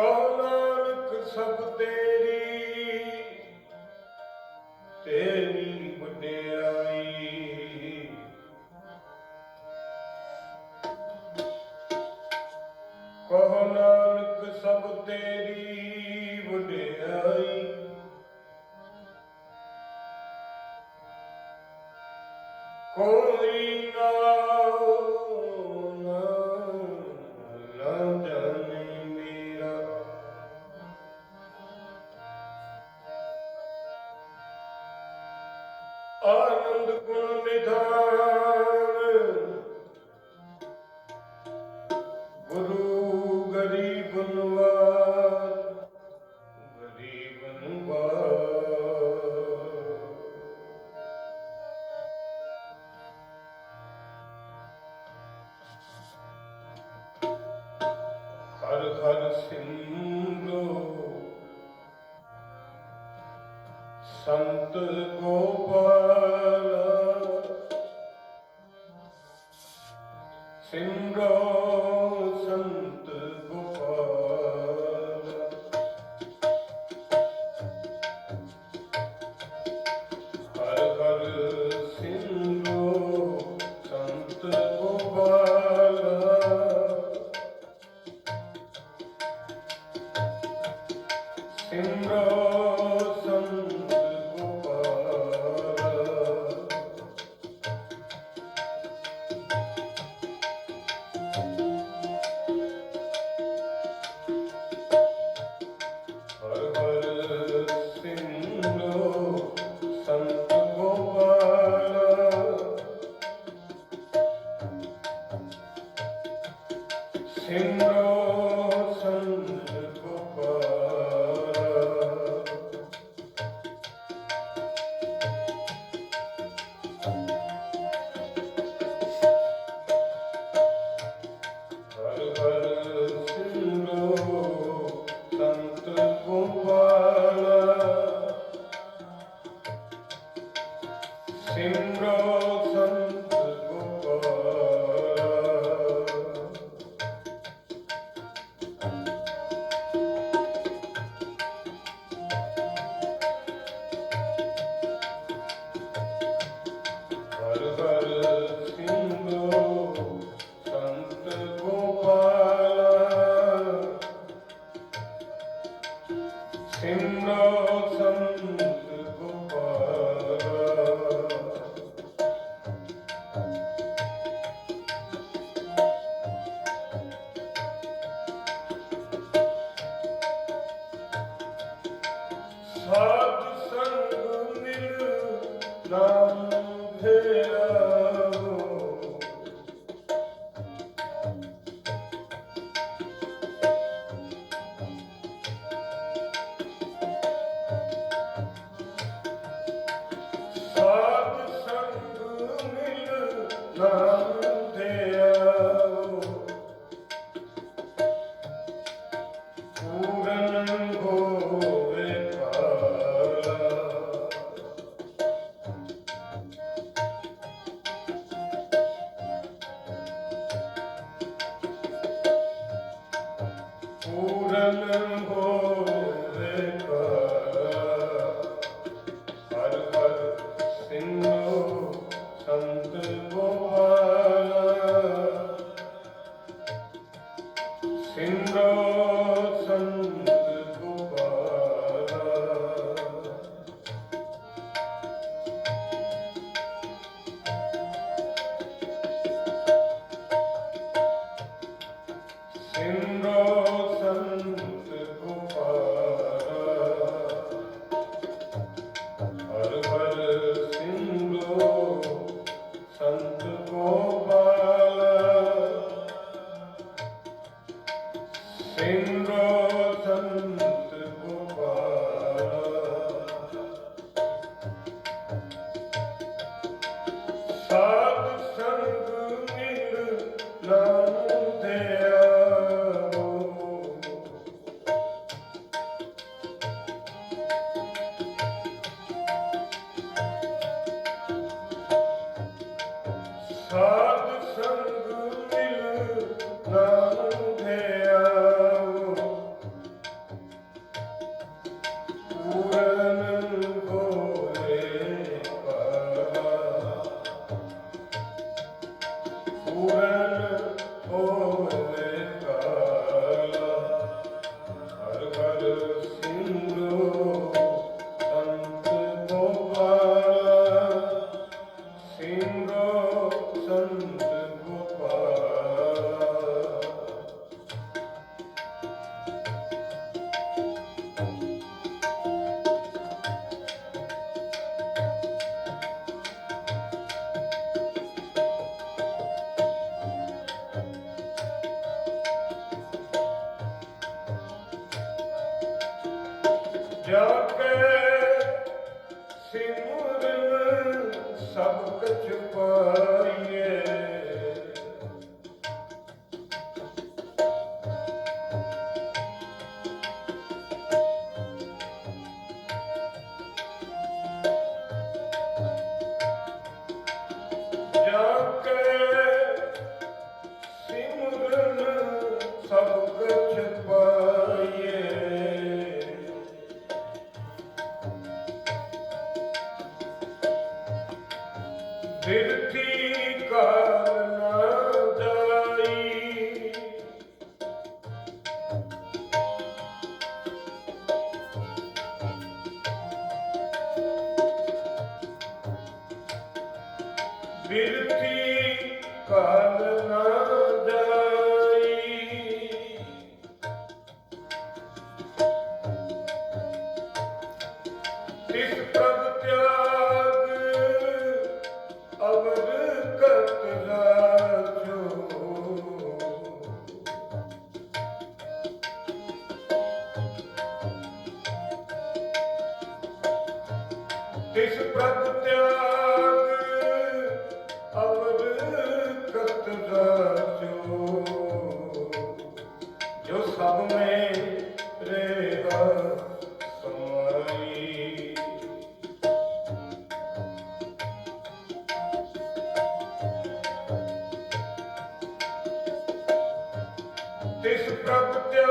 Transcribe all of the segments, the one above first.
ਕਹੋ ਨਾਨਕ ਸਭ ਤੇਰੀ ਆਨੰਦ ਗੁਣ ਨਿਧਾਨ Govinda. ਸਿੰਘੋ Их, правда, Deixa o próprio teu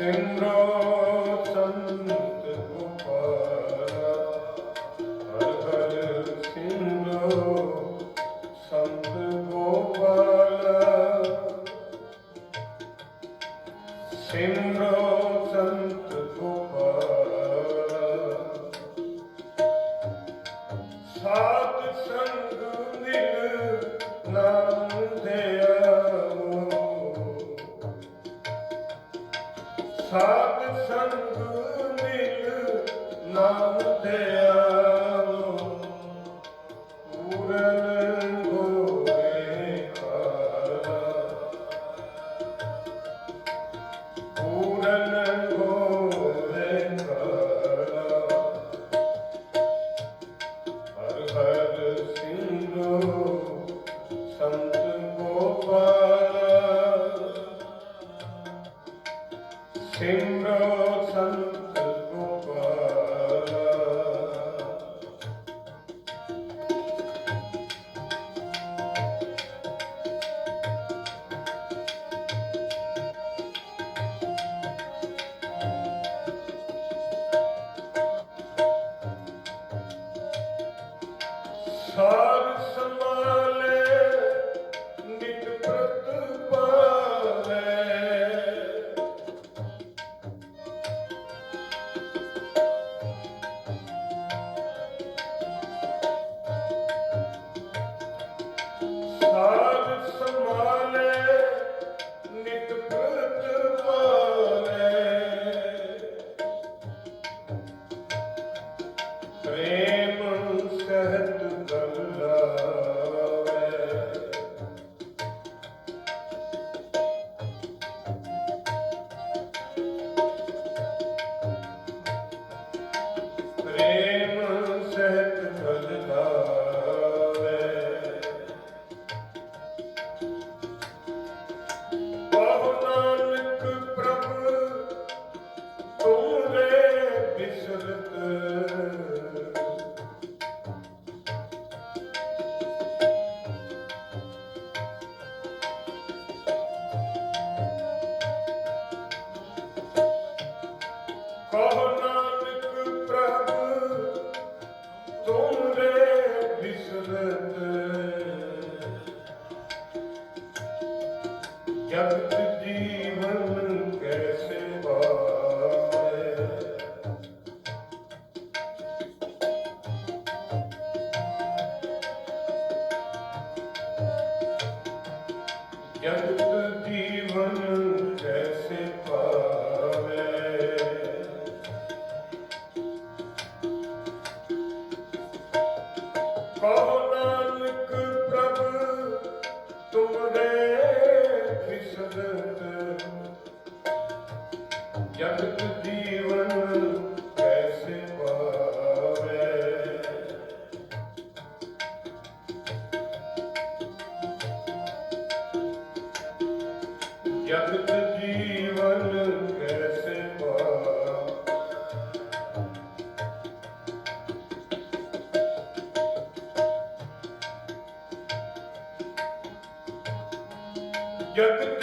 ਸਿੰਘੋ ছয় ਜਗਤ ਜੀਵਨ ਕੈਸੇ ਪਾ ਜਗਤ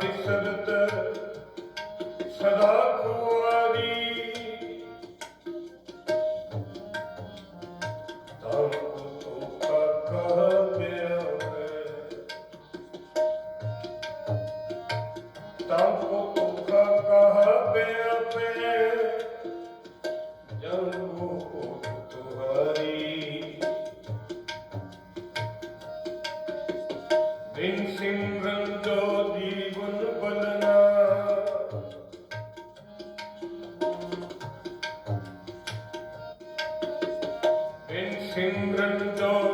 Big Senator. Children don't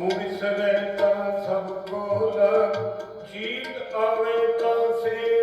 ਤੂੰ ਤਾਂ ਸਭ ਕੋ ਲਗ। ਜੀਤ ਆਵੇ ਤਾਂ ਸੇ